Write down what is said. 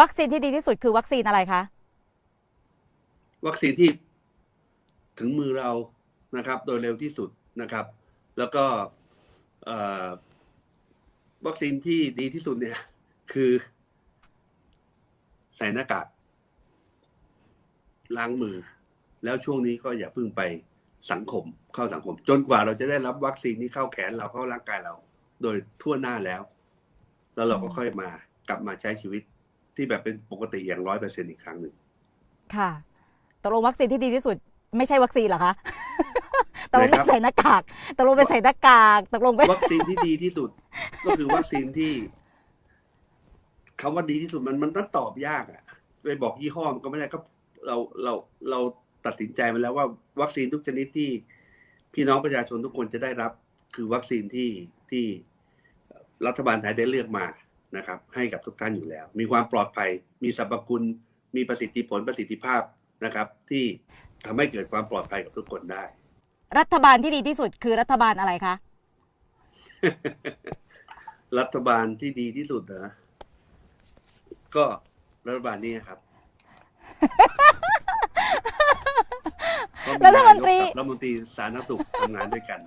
วัคซีนที่ดีที่สุดคือวัคซีนอะไรคะ วัคซีนที่ถึงมือเรานะครับ โดยเร็วที่สุดนะครับ แล้วก็วัคซีนที่ดีที่สุดเนี่ย คือใส่หน้ากากล้างมือ แล้วช่วงนี้ก็อย่าเพิ่งไปสังคมเข้าสังคม จนกว่าเราจะได้รับวัคซีนที่เข้าแขนเราเข้าร่างกายเรา โดยทั่วหน้าแล้ว แล้วเราก็ค่อยมากลับมาใช้ชีวิต ที่แบบเป็นปกติอย่างร้อยเปอร์เซ็นอีกครั้งหนึ่งค่ะตกลงวัคซีนที่ดีที่สุด ไม่ใช่วัคซีนเหรอคะตกลงไหนครัไปบใส่หน้ากากตกลงไปใส่หน้ากากตกลงไปวัคซีนที่ดีที่สุด ก็คือวัคซีนที่คำว่าดีที่สุดมันมันต้องตอบยากอะไปบอกยี่ห้อมันก็ไม่ได้ก็เราเราเราตัดสินใจมาแล้วว่า วัคซีนทุกชนิดที่ พี่น้องประชาชนทุกคนจะได้รับ คือวัคซีนที่ที่รัฐบาลไทยได้เลือกมา นะครับให้กับทุกท่านอยู่แล้ว มีความปลอดภัย มีสรรพคุณ มีประสิทธิผลประสิทธิภาพนะครับ ที่ทำให้เกิดความปลอดภัยกับทุกคนได้ รัฐบาลที่ดีที่สุดคือรัฐบาลอะไรคะ รัฐบาลที่ดีที่สุดนะก็รัฐบาลนี้ครับก็มีรัฐมนตรีายกกับรัฐมนตรีสาธารณสุขทำงานด้วยกัน